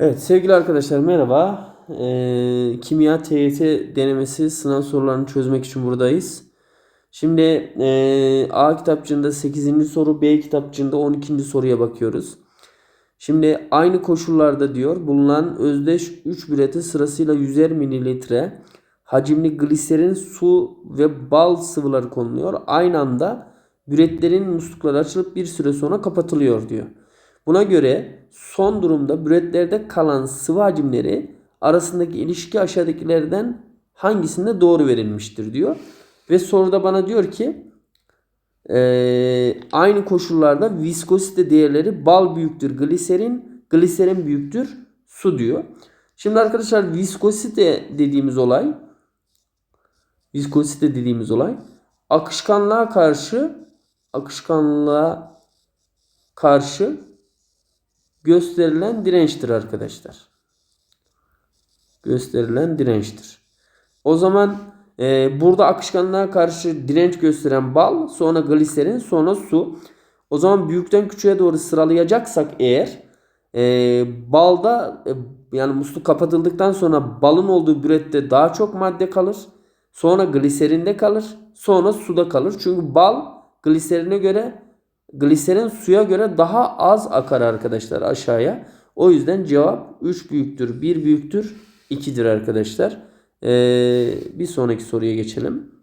Evet sevgili arkadaşlar merhaba. Ee, kimya TYT denemesi sınav sorularını çözmek için buradayız. Şimdi ee, A kitapçığında 8. soru, B kitapçığında 12. soruya bakıyoruz. Şimdi aynı koşullarda diyor bulunan özdeş 3 bürete sırasıyla 100'er mililitre hacimli gliserin, su ve bal sıvıları konuluyor. Aynı anda büretlerin muslukları açılıp bir süre sonra kapatılıyor diyor. Buna göre son durumda büretlerde kalan sıvı hacimleri arasındaki ilişki aşağıdakilerden hangisinde doğru verilmiştir diyor. Ve soruda bana diyor ki eee, aynı koşullarda viskozite değerleri bal büyüktür gliserin, gliserin büyüktür su diyor. Şimdi arkadaşlar viskozite dediğimiz olay viskozite dediğimiz olay akışkanlığa karşı akışkanlığa karşı gösterilen dirençtir arkadaşlar. Gösterilen dirençtir. O zaman e, burada akışkanlığa karşı direnç gösteren bal, sonra gliserin, sonra su. O zaman büyükten küçüğe doğru sıralayacaksak eğer e, balda e, yani musluk kapatıldıktan sonra balın olduğu bürette daha çok madde kalır. Sonra gliserinde kalır. Sonra suda kalır. Çünkü bal gliserine göre gliserin suya göre daha az akar arkadaşlar aşağıya. O yüzden cevap 3 büyüktür, 1 büyüktür, 2'dir arkadaşlar. Ee, bir sonraki soruya geçelim.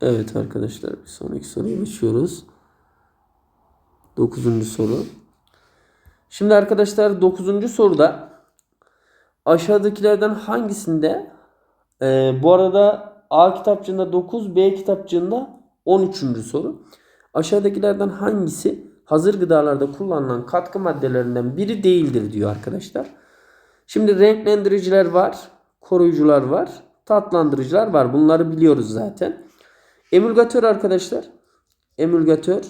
Evet arkadaşlar bir sonraki soruya geçiyoruz. 9. soru. Şimdi arkadaşlar 9. soruda aşağıdakilerden hangisinde e, bu arada A kitapçığında 9, B kitapçığında 13. soru. Aşağıdakilerden hangisi hazır gıdalarda kullanılan katkı maddelerinden biri değildir diyor arkadaşlar. Şimdi renklendiriciler var, koruyucular var, tatlandırıcılar var. Bunları biliyoruz zaten. Emülgatör arkadaşlar. Emülgatör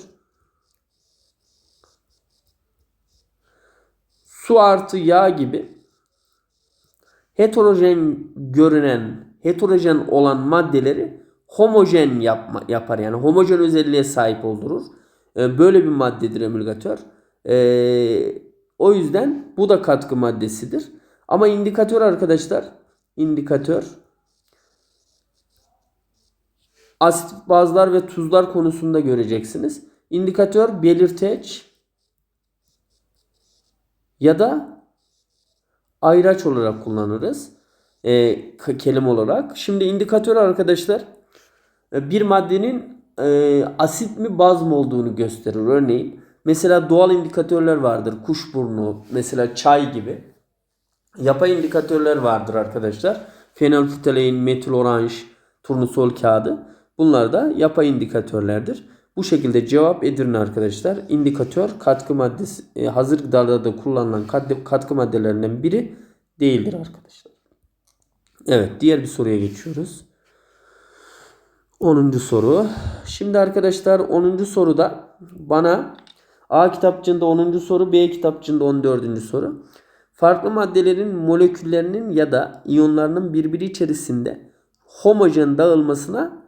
su artı yağ gibi heterojen görünen, heterojen olan maddeleri homojen yapma, yapar. Yani homojen özelliğe sahip oldurur. Ee, Böyle bir maddedir emülgatör. Ee, o yüzden bu da katkı maddesidir. Ama indikatör arkadaşlar, indikatör asit bazlar ve tuzlar konusunda göreceksiniz. İndikatör belirteç ya da ayraç olarak kullanırız. E, kelime olarak. Şimdi indikatör arkadaşlar e, bir maddenin e, asit mi baz mı olduğunu gösterir. Örneğin mesela doğal indikatörler vardır. Kuşburnu, mesela çay gibi. Yapay indikatörler vardır arkadaşlar. Fenolftalein, metil oranj, turnusol kağıdı. Bunlar da yapay indikatörlerdir. Bu şekilde cevap Edirne arkadaşlar. İndikatör katkı maddesi e, hazır gıdalarda kullanılan katkı, katkı maddelerinden biri değildir arkadaşlar. Evet diğer bir soruya geçiyoruz. 10. soru. Şimdi arkadaşlar 10. soruda bana A kitapçığında 10. soru, B kitapçığında 14. soru. Farklı maddelerin moleküllerinin ya da iyonlarının birbiri içerisinde homojen dağılmasına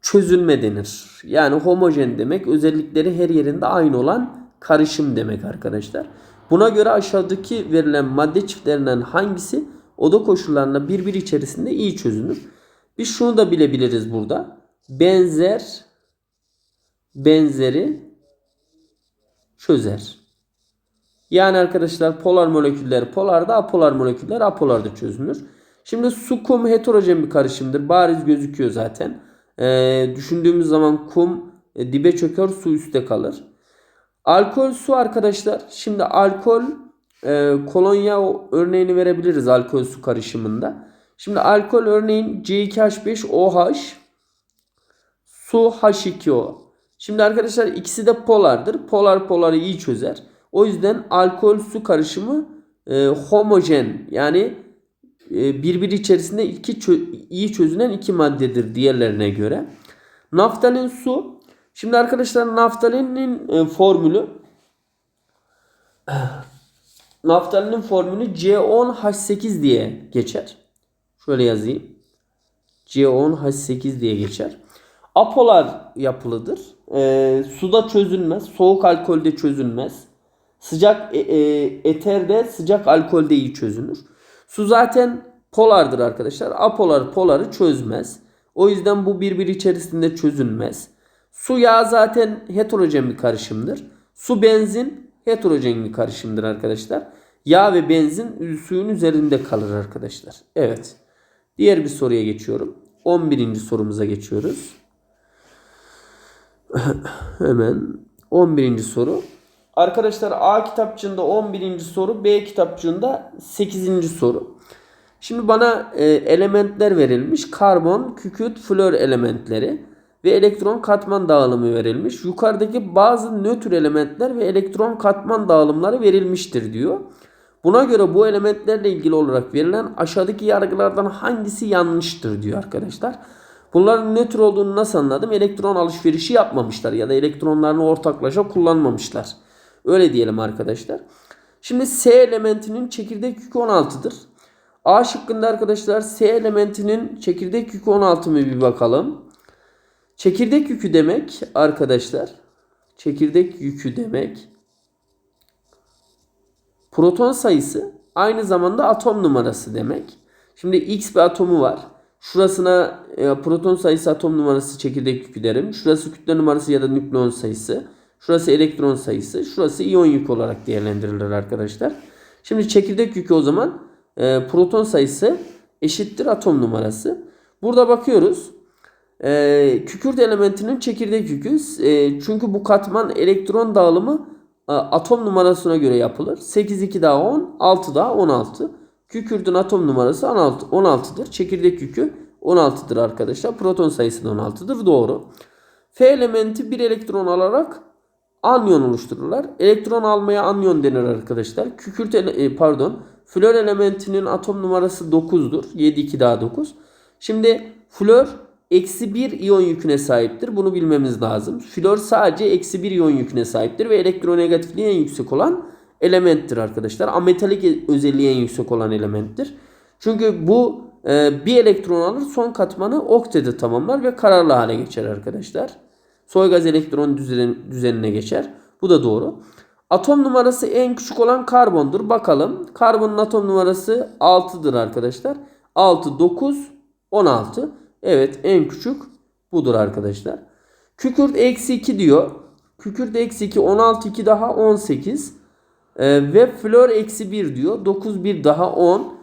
çözülme denir. Yani homojen demek özellikleri her yerinde aynı olan karışım demek arkadaşlar. Buna göre aşağıdaki verilen madde çiftlerinden hangisi oda koşullarında birbiri içerisinde iyi çözünür? Biz şunu da bilebiliriz burada. Benzer benzeri çözer. Yani arkadaşlar polar moleküller polarda, apolar moleküller apolarda çözünür. Şimdi su kum heterojen bir karışımdır. Bariz gözüküyor zaten. Ee, düşündüğümüz zaman kum e, dibe çöker, su üstte kalır. Alkol su arkadaşlar. Şimdi alkol e, kolonya örneğini verebiliriz alkol su karışımında. Şimdi alkol örneğin C2H5OH su H2O. Şimdi arkadaşlar ikisi de polardır. Polar poları iyi çözer. O yüzden alkol su karışımı e, homojen yani e, birbiri içerisinde iki çö- iyi çözünen iki maddedir diğerlerine göre. Naftalin su. Şimdi arkadaşlar naftalinin e, formülü naftalinin formülü C10H8 diye geçer. Şöyle yazayım. C10H8 diye geçer. Apolar yapılıdır. e, suda çözünmez. Soğuk alkolde çözünmez. Sıcak e, e, eterde sıcak alkolde iyi çözünür. Su zaten polardır arkadaşlar. Apolar poları çözmez. O yüzden bu birbiri içerisinde çözünmez. Su yağ zaten heterojen bir karışımdır. Su benzin heterojen bir karışımdır arkadaşlar. Yağ ve benzin suyun üzerinde kalır arkadaşlar. Evet. Diğer bir soruya geçiyorum. 11. sorumuza geçiyoruz. Hemen 11. soru. Arkadaşlar A kitapçığında 11. soru, B kitapçığında 8. soru. Şimdi bana e, elementler verilmiş. Karbon, kükürt, flor elementleri ve elektron katman dağılımı verilmiş. Yukarıdaki bazı nötr elementler ve elektron katman dağılımları verilmiştir diyor. Buna göre bu elementlerle ilgili olarak verilen aşağıdaki yargılardan hangisi yanlıştır diyor arkadaşlar. Bunların nötr olduğunu nasıl anladım? Elektron alışverişi yapmamışlar ya da elektronlarını ortaklaşa kullanmamışlar. Öyle diyelim arkadaşlar. Şimdi S elementinin çekirdek yükü 16'dır. A şıkkında arkadaşlar S elementinin çekirdek yükü 16 mı bir bakalım. Çekirdek yükü demek arkadaşlar. Çekirdek yükü demek. Proton sayısı aynı zamanda atom numarası demek. Şimdi X bir atomu var. Şurasına e, proton sayısı atom numarası çekirdek yükü derim. Şurası kütle numarası ya da nükleon sayısı. Şurası elektron sayısı. Şurası iyon yük olarak değerlendirilir arkadaşlar. Şimdi çekirdek yükü o zaman e, proton sayısı eşittir atom numarası. Burada bakıyoruz. E, kükürt elementinin çekirdek yükü. E, çünkü bu katman elektron dağılımı e, atom numarasına göre yapılır. 8 2 daha 10, 6 daha 16. Kükürtün atom numarası 16, 16'dır. Çekirdek yükü 16'dır arkadaşlar. Proton sayısı da 16'dır. Doğru. F elementi bir elektron alarak anyon oluştururlar. Elektron almaya anyon denir arkadaşlar. Kükürt e, pardon. Flor elementinin atom numarası 9'dur. 7 2 daha 9. Şimdi flor eksi 1 iyon yüküne sahiptir. Bunu bilmemiz lazım. Flor sadece eksi 1 iyon yüküne sahiptir ve elektronegatifliği en yüksek olan elementtir arkadaşlar. Ametalik özelliği en yüksek olan elementtir. Çünkü bu e, bir elektron alır son katmanı oktede tamamlar ve kararlı hale geçer arkadaşlar. Soy gaz elektron düzen, düzenine geçer. Bu da doğru. Atom numarası en küçük olan karbondur. Bakalım. Karbonun atom numarası 6'dır arkadaşlar. 6, 9, 16. Evet en küçük budur arkadaşlar. Kükürt eksi 2 diyor. Kükürt eksi 2 16 2 daha 18. Ee, ve flor eksi 1 diyor. 9 1 daha 10.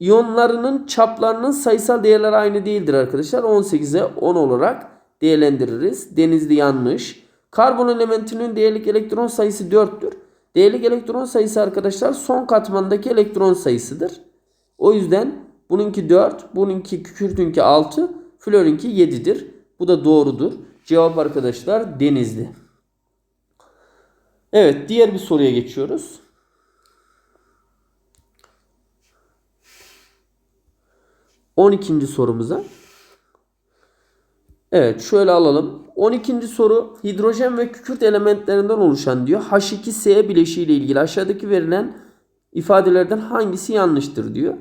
İyonlarının çaplarının sayısal değerleri aynı değildir arkadaşlar. 18'e 10 olarak değerlendiririz. Denizli yanlış. Karbon elementinin değerlik elektron sayısı 4'tür. Değerlik elektron sayısı arkadaşlar son katmandaki elektron sayısıdır. O yüzden bununki 4, bununki kükürtünki 6, florunki 7'dir. Bu da doğrudur. Cevap arkadaşlar denizli. Evet diğer bir soruya geçiyoruz. On ikinci sorumuza. Evet şöyle alalım. 12. soru hidrojen ve kükürt elementlerinden oluşan diyor. H2S bileşiği ile ilgili aşağıdaki verilen ifadelerden hangisi yanlıştır diyor.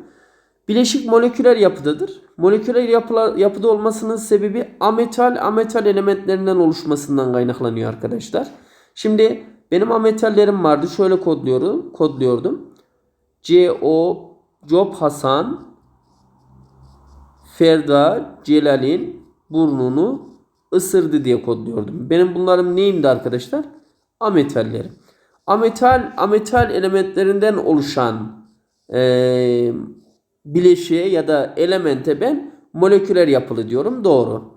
Bileşik moleküler yapıdadır. Moleküler yapılar, yapıda olmasının sebebi ametal ametal elementlerinden oluşmasından kaynaklanıyor arkadaşlar. Şimdi benim ametallerim vardı. Şöyle kodluyorum, kodluyordum. CO Job Hasan Ferda Celal'in burnunu ısırdı diye kodluyordum. Benim bunlarım neyimdi arkadaşlar? Ametallerim. Ametal ametal elementlerinden oluşan e, bileşiğe ya da elemente ben moleküler yapılı diyorum. Doğru.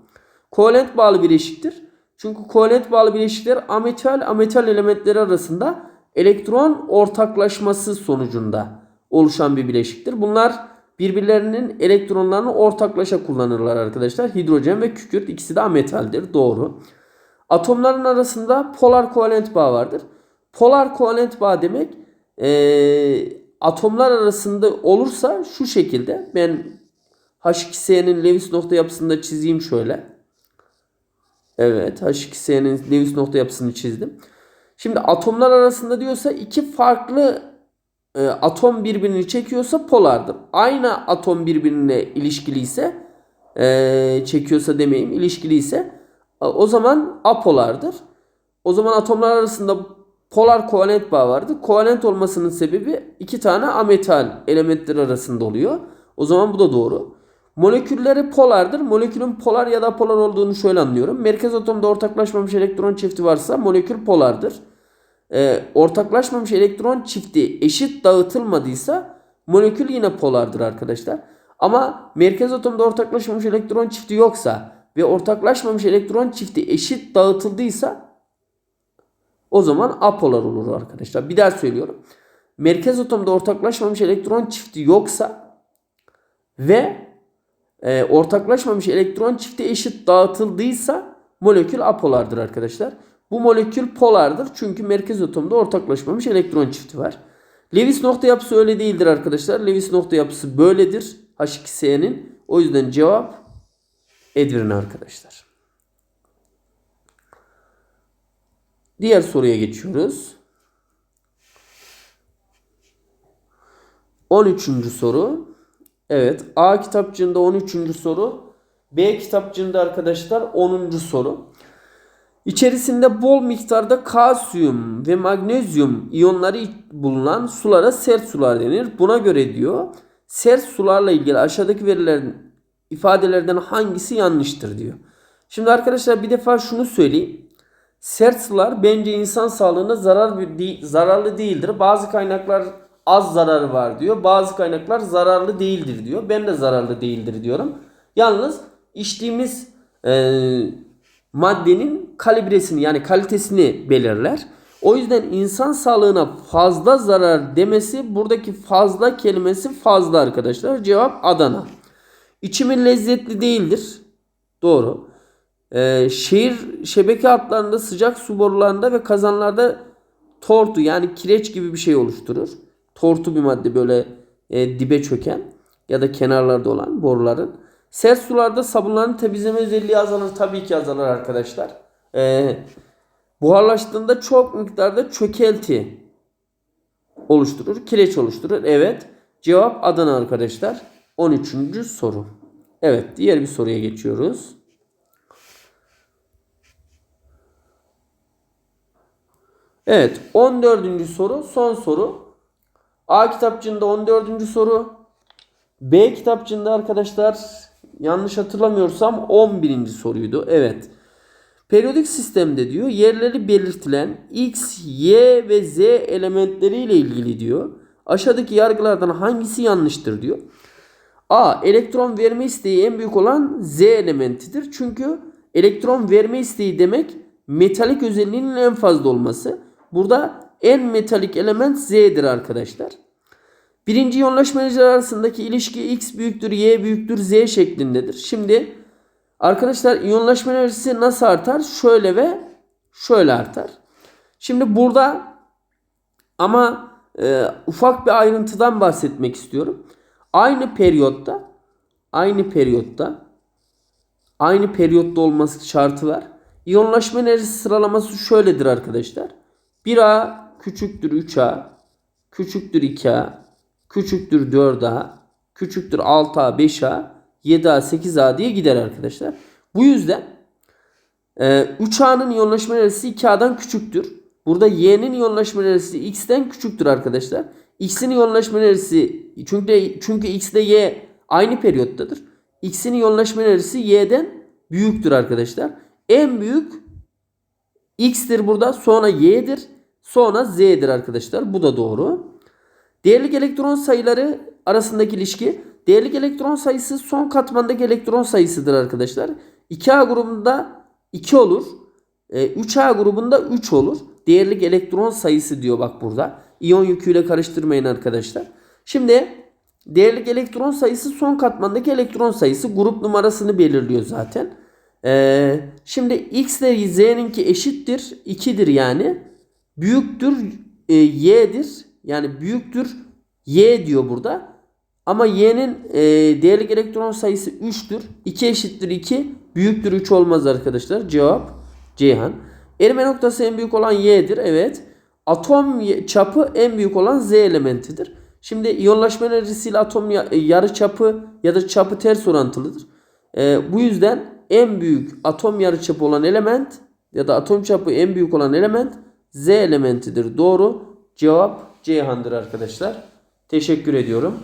Kovalent bağlı bileşiktir. Çünkü kovalent bağlı bileşikler ametal ametal elementleri arasında elektron ortaklaşması sonucunda oluşan bir bileşiktir. Bunlar birbirlerinin elektronlarını ortaklaşa kullanırlar arkadaşlar. Hidrojen ve kükürt ikisi de ametaldir. Doğru. Atomların arasında polar kovalent bağ vardır. Polar kovalent bağ demek ee, atomlar arasında olursa şu şekilde ben H2S'nin Lewis nokta yapısını da çizeyim şöyle. Evet H2S'nin Lewis nokta yapısını çizdim. Şimdi atomlar arasında diyorsa iki farklı e, atom birbirini çekiyorsa polardır. Aynı atom birbirine ilişkili ise e, çekiyorsa demeyeyim ilişkili ise o zaman apolardır. O zaman atomlar arasında polar kovalent bağ vardır. Kovalent olmasının sebebi iki tane ametal elementler arasında oluyor. O zaman bu da doğru. Molekülleri polardır. Molekülün polar ya da apolar olduğunu şöyle anlıyorum. Merkez atomda ortaklaşmamış elektron çifti varsa molekül polardır. Ee, ortaklaşmamış elektron çifti eşit dağıtılmadıysa molekül yine polardır arkadaşlar. Ama merkez atomda ortaklaşmamış elektron çifti yoksa ve ortaklaşmamış elektron çifti eşit dağıtıldıysa o zaman apolar olur arkadaşlar. Bir daha söylüyorum. Merkez atomda ortaklaşmamış elektron çifti yoksa ve e, ortaklaşmamış elektron çifti eşit dağıtıldıysa molekül apolardır arkadaşlar. Bu molekül polardır çünkü merkez atomda ortaklaşmamış elektron çifti var. Lewis nokta yapısı öyle değildir arkadaşlar. Lewis nokta yapısı böyledir. H2S'nin. O yüzden cevap Edirne arkadaşlar. Diğer soruya geçiyoruz. 13. soru. Evet. A kitapçığında 13. soru. B kitapçığında arkadaşlar 10. soru. İçerisinde bol miktarda kalsiyum ve magnezyum iyonları bulunan sulara sert sular denir. Buna göre diyor sert sularla ilgili aşağıdaki verilerin ifadelerden hangisi yanlıştır diyor. Şimdi arkadaşlar bir defa şunu söyleyeyim. Sert sular bence insan sağlığına zarar zararlı değildir. Bazı kaynaklar az zararı var diyor. Bazı kaynaklar zararlı değildir diyor. Ben de zararlı değildir diyorum. Yalnız içtiğimiz e, maddenin kalibresini yani kalitesini belirler. O yüzden insan sağlığına fazla zarar demesi buradaki fazla kelimesi fazla arkadaşlar. Cevap Adana. İçimi lezzetli değildir. Doğru. Ee, şehir şebeke hatlarında sıcak su borularında ve kazanlarda tortu yani kireç gibi bir şey oluşturur. Tortu bir madde böyle e, dibe çöken ya da kenarlarda olan boruların. Sert sularda sabunların temizleme özelliği azalır. Tabii ki azalır arkadaşlar. Ee, buharlaştığında çok miktarda çökelti oluşturur. Kireç oluşturur. Evet. Cevap Adana arkadaşlar. 13. soru. Evet. Diğer bir soruya geçiyoruz. Evet. 14. soru. Son soru. A kitapçığında 14. soru. B kitapçığında arkadaşlar yanlış hatırlamıyorsam 11. soruydu. Evet. Periyodik sistemde diyor yerleri belirtilen X, Y ve Z elementleriyle ilgili diyor. Aşağıdaki yargılardan hangisi yanlıştır diyor. A. Elektron verme isteği en büyük olan Z elementidir. Çünkü elektron verme isteği demek metalik özelliğinin en fazla olması. Burada en metalik element Z'dir arkadaşlar. Birinci iyonlaşma enerjileri arasındaki ilişki X büyüktür, Y büyüktür, Z şeklindedir. Şimdi arkadaşlar iyonlaşma enerjisi nasıl artar? Şöyle ve şöyle artar. Şimdi burada ama e, ufak bir ayrıntıdan bahsetmek istiyorum. Aynı periyotta aynı periyotta aynı periyotta olması şartı var. İyonlaşma enerjisi sıralaması şöyledir arkadaşlar. 1A küçüktür 3A, küçüktür 2A, küçüktür 4A, küçüktür 6A, 5A, 7A, 8A diye gider arkadaşlar. Bu yüzden e, 3A'nın iyonlaşma enerjisi 2A'dan küçüktür. Burada Y'nin iyonlaşma enerjisi X'ten küçüktür arkadaşlar. X'in iyonlaşma enerjisi çünkü çünkü X ile Y aynı periyottadır. X'in iyonlaşma enerjisi Y'den büyüktür arkadaşlar. En büyük X'tir burada. Sonra Y'dir. Sonra Z'dir arkadaşlar. Bu da doğru. Değerlik elektron sayıları arasındaki ilişki. Değerlik elektron sayısı son katmandaki elektron sayısıdır arkadaşlar. 2A grubunda 2 olur. 3A e, grubunda 3 olur. Değerlik elektron sayısı diyor bak burada. İyon yüküyle karıştırmayın arkadaşlar. Şimdi değerlik elektron sayısı son katmandaki elektron sayısı grup numarasını belirliyor zaten. Ee, şimdi x ile z'ninki eşittir. 2'dir yani. Büyüktür e, y'dir. Yani büyüktür y diyor burada. Ama y'nin e, değerlik elektron sayısı 3'tür. 2 eşittir 2. Büyüktür 3 olmaz arkadaşlar. Cevap Ceyhan. Erime noktası en büyük olan y'dir. Evet. Atom çapı en büyük olan z elementidir. Şimdi iyonlaşma enerjisiyle atom yarı çapı ya da çapı ters orantılıdır. E, bu yüzden en büyük atom yarıçapı olan element ya da atom çapı en büyük olan element Z elementidir. Doğru. Cevap Ceyhan'dır arkadaşlar. Teşekkür ediyorum.